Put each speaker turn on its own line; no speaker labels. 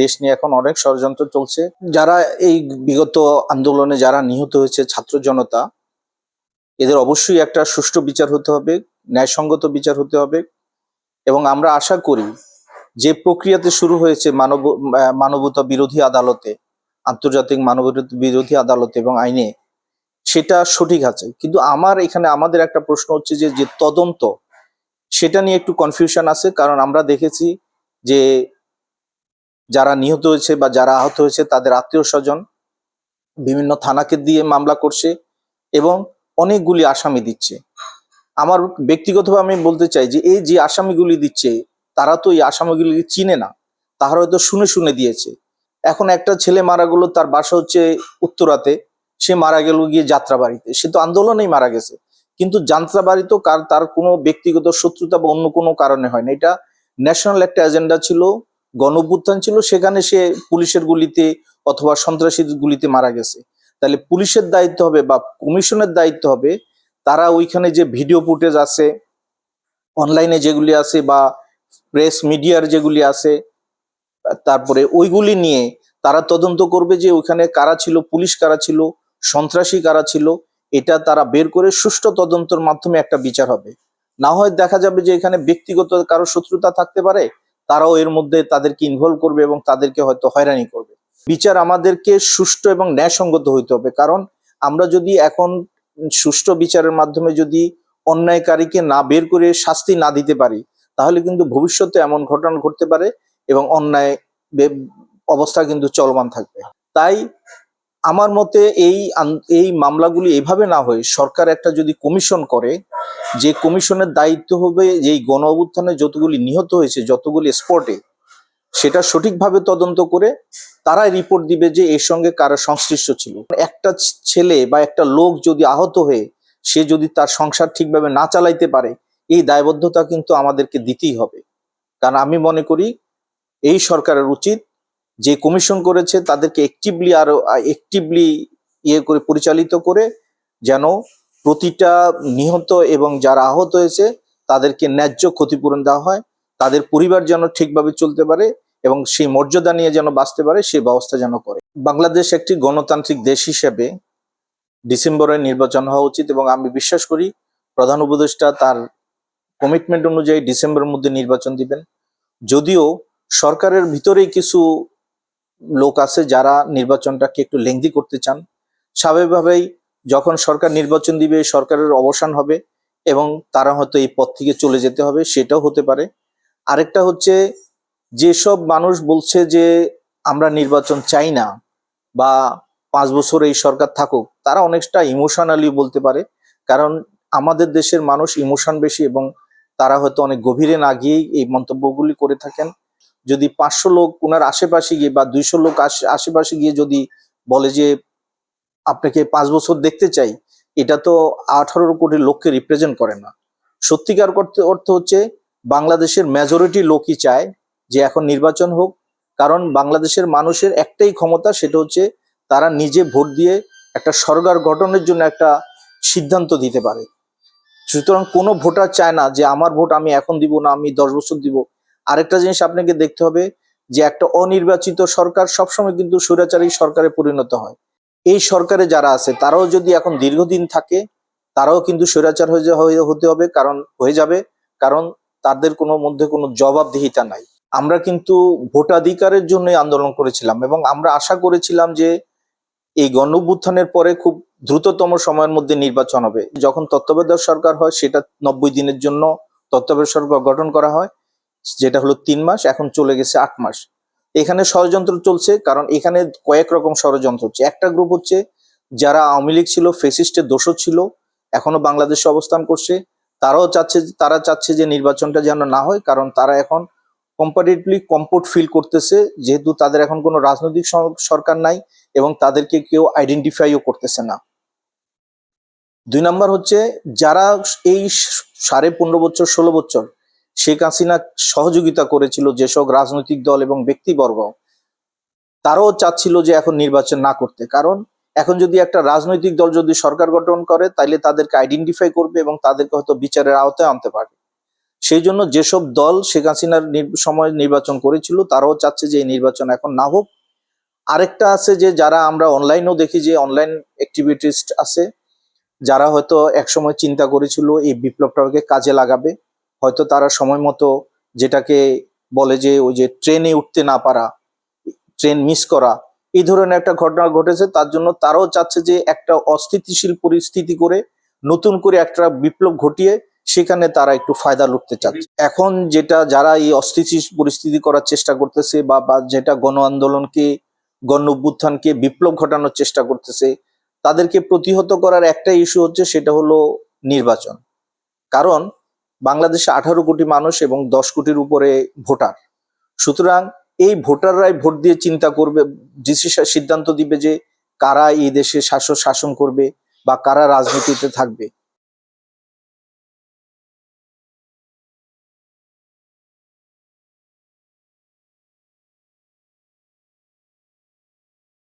দেশ নিয়ে এখন অনেক ষড়যন্ত্র চলছে। যারা এই বিগত আন্দোলনে যারা নিহত হয়েছে ছাত্র জনতা, এদের অবশ্যই একটা সুষ্ঠু বিচার হতে হবে, ন্যায়সঙ্গত বিচার হতে হবে এবং আমরা আশা করি যে প্রক্রিয়াতে শুরু হয়েছে মানব মানবতা বিরোধী আদালতে, আন্তর্জাতিক মানবতা বিরোধী আদালতে এবং আইনে, সেটা সঠিক আছে। কিন্তু আমার এখানে, আমাদের একটা প্রশ্ন হচ্ছে যে যে তদন্ত, সেটা নিয়ে একটু কনফিউশন আছে, কারণ আমরা দেখেছি যে যারা নিহত হয়েছে বা যারা আহত হয়েছে, তাদের আত্মীয় স্বজন বিভিন্ন থানাকে দিয়ে মামলা করছে এবং অনেকগুলি আসামি দিচ্ছে। আমার ব্যক্তিগতভাবে আমি বলতে চাই যে, এই যে আসামিগুলি দিচ্ছে, তারা তো এই আসামিগুলি চিনে না। তাহারা হয়তো শুনে শুনে দিয়েছে। এখন একটা ছেলে মারা গেল, তার বাসা হচ্ছে উত্তরাতে। সে মারা গেল গিয়ে যাত্রাবাড়িতে। সে তো আন্দোলনেই মারা গেছে। কিন্তু যাত্রাবাড়ি তো কার, তার কোনো ব্যক্তিগত শত্রুতা বা অন্য কোনো কারণে হয় না। এটা ন্যাশনাল একটা এজেন্ডা ছিল। গণ ছিল, সেখানে সে পুলিশের গুলিতে অথবা সন্ত্রাসীর গুলিতে মারা গেছে। তাহলে পুলিশের দায়িত্ব হবে বা কমিশনের দায়িত্ব হবে, তারা ওইখানে যে ভিডিও ফুটেজ আছে, অনলাইনে যেগুলি আছে বা প্রেস মিডিয়ার যেগুলি আছে, তারপরে ওইগুলি নিয়ে তারা তদন্ত করবে যে ওইখানে কারা ছিল, পুলিশ কারা ছিল, সন্ত্রাসী কারা ছিল, এটা তারা বের করে সুষ্ঠু তদন্তের মাধ্যমে একটা বিচার হবে। না হয় দেখা যাবে যে এখানে ব্যক্তিগত কারও শত্রুতা থাকতে পারে তারাও এর মধ্যে তাদেরকে ইনভলভ করবে এবং তাদেরকে হয়তো হয়রানি করবে। বিচার আমাদেরকে সুষ্ঠু এবং ন্যায়সঙ্গত হইতে হবে। কারণ আমরা যদি এখন সুষ্ঠু বিচারের মাধ্যমে যদি অন্যায়কারীকে না বের করে শাস্তি না দিতে পারি, তাহলে কিন্তু ভবিষ্যতে এমন ঘটনা ঘটতে পারে এবং অন্যায় অবস্থা কিন্তু চলমান থাকবে। তাই আমার মতে এই এই মামলাগুলি এভাবে না হয়ে, সরকার একটা যদি কমিশন করে, যে কমিশনের দায়িত্ব হবে যে গণ অভ্যুত্থানে যতগুলি নিহত হয়েছে, যতগুলি স্পটে সেটা সঠিকভাবে তদন্ত করে তারাই রিপোর্ট দিবে যে এর সঙ্গে কারা সংশ্লিষ্ট ছিল। একটা ছেলে বা একটা লোক যদি আহত হয়ে, সে যদি তার সংসার ঠিকভাবে না চালাইতে পারে, এই দায়বদ্ধতা কিন্তু আমাদেরকে দিতেই হবে। কারণ আমি মনে করি, এই সরকারের উচিত যে কমিশন করেছে তাদেরকে অ্যাক্টিভলি আরও অ্যাক্টিভলি ইয়ে করে, পরিচালিত করে যেন প্রতিটা নিহত এবং যারা আহত হয়েছে তাদেরকে ন্যায্য ক্ষতিপূরণ দেওয়া হয়, তাদের পরিবার যেন ঠিকভাবে চলতে পারে এবং সেই মর্যাদা নিয়ে যেন বাঁচতে পারে, সেই ব্যবস্থা যেন করে। বাংলাদেশ একটি গণতান্ত্রিক দেশ হিসেবে ডিসেম্বরে নির্বাচন হওয়া উচিত এবং আমি বিশ্বাস করি প্রধান উপদেষ্টা তার কমিটমেন্ট অনুযায়ী ডিসেম্বরের মধ্যে নির্বাচন দিবেন। যদিও সরকারের ভিতরেই কিছু লোক আছে যারা নির্বাচনটাকে একটু লেংদি করতে চান, স্বাভাবিকভাবেই যখন সরকার নির্বাচন দিবে, সরকারের অবসান হবে এবং তারা হয়তো এই পথ থেকে চলে যেতে হবে, সেটাও হতে পারে। আরেকটা হচ্ছে যেসব মানুষ বলছে যে আমরা নির্বাচন চাই না বা পাঁচ বছর এই সরকার থাকুক, তারা অনেকটা ইমোশনালি বলতে পারে। কারণ আমাদের দেশের মানুষ ইমোশন বেশি এবং তারা হয়তো অনেক গভীরে না গিয়েই এই মন্তব্যগুলি করে থাকেন। যদি পাঁচশো লোক ওনার আশেপাশে গিয়ে বা দুইশো লোক আশে- আশেপাশে গিয়ে যদি বলে যে আপনাকে পাঁচ বছর দেখতে চাই, এটা তো আঠারো কোটি লোককে রিপ্রেজেন্ট করে না। সত্যিকার করতে অর্থ হচ্ছে বাংলাদেশের মেজরিটি লোকই চায় যে এখন নির্বাচন হোক, কারণ বাংলাদেশের মানুষের একটাই ক্ষমতা সেটা হচ্ছে তারা নিজে ভোট দিয়ে একটা সরকার গঠনের জন্য একটা সিদ্ধান্ত দিতে পারে। সুতরাং কোনো ভোটার চায় না যে আমার ভোট আমি এখন দিব না, আমি দশ বছর দিব। আরেকটা জিনিস আপনাকে দেখতে হবে যে একটা অনির্বাচিত সরকার সবসময় কিন্তু স্বৈরাচারী সরকারে পরিণত হয়। এই সরকারে যারা আছে, তারাও যদি এখন দীর্ঘদিন থাকে, তারাও কিন্তু স্বৈরাচার হয়ে হতে হবে, কারণ, হয়ে যাবে, কারণ তাদের কোনো মধ্যে কোনো জবাবদিহিতা নাই। আমরা কিন্তু ভোটাধিকারের জন্য আন্দোলন করেছিলাম এবং আমরা আশা করেছিলাম যে এই গণ পরে খুব দ্রুততম সময়ের মধ্যে নির্বাচন হবে। যখন তত্ত্বাবধায়ক সরকার হয়, সেটা নব্বই দিনের জন্য তত্ত্বাবধায়ক সরকার গঠন করা হয়। যেটা হলো তিন মাস, এখন চলে গেছে আট মাস। এখানে ষড়যন্ত্র চলছে, কারণ এখানে কয়েক রকম ষড়যন্ত্র হচ্ছে। একটা গ্রুপ হচ্ছে যারা আওয়ামী লীগ ছিল ফেসিস্টের দোষর ছিল, এখনও বাংলাদেশে অবস্থান করছে। তারাও চাচ্ছে, তারা চাচ্ছে যে নির্বাচনটা যেন না হয়, কারণ তারা এখন কম্পারেটিভলি কম্পোর্ট ফিল করতেছে, যেহেতু তাদের এখন কোনো রাজনৈতিক সরকার নাই এবং তাদেরকে কেউ আইডেন্টিফাইও করতেছে না। দুই নাম্বার হচ্ছে, যারা এই সাড়ে পনেরো বছর, ষোলো বছর শেখ হাসিনা সহযোগিতা করেছিল যেসব রাজনৈতিক দল এবং ব্যক্তিবর্গ, তারাও চাচ্ছিল যে এখন নির্বাচন না করতে। কারণ এখন যদি একটা রাজনৈতিক দল যদি সরকার গঠন করে, তাইলে তাদেরকে আইডেন্টিফাই করবে এবং তাদেরকে হয়তো বিচারের আওতায় আনতে পারবে। সেই জন্য যেসব দল শেখ হাসিনার নির- সময় নির্বাচন করেছিল, তারাও চাচ্ছে যে এই নির্বাচন এখন না হোক। আরেকটা আছে যে, যারা আমরা অনলাইনেও দেখি যে অনলাইন অ্যাক্টিভিটিস্ট আছে, যারা হয়তো একসময় চিন্তা করেছিল এই বিপ্লবটাকে কাজে লাগাবে। হয়তো তারা সময় মতো যেটাকে বলে যে ওই যে ট্রেনে উঠতে না পারা, ট্রেন মিস করা, এই ধরনের একটা ঘটনা ঘটেছে। তার জন্য তারাও চাচ্ছে যে একটা অস্থিতিশীল পরিস্থিতি করে নতুন করে একটা বিপ্লব ঘটিয়ে সেখানে তারা একটু ফায়দা লুটতে চাচ্ছে। এখন যেটা, যারা এই অস্থিতিশীল পরিস্থিতি করার চেষ্টা করতেছে বা বা যেটা গণ আন্দোলনকে, গণ অভ্যুত্থানকে বিপ্লব ঘটানোর চেষ্টা করতেছে, তাদেরকে প্রতিহত করার একটা ইস্যু হচ্ছে সেটা হলো নির্বাচন। কারণ বাংলাদেশে আঠারো কোটি মানুষ এবং দশ কোটির উপরে ভোটার। সুতরাং এই ভোটাররাই ভোট দিয়ে চিন্তা করবে সিদ্ধান্ত দিবে যে কারা এই দেশে শাসন শাসন করবে বা কারা রাজনীতিতে থাকবে।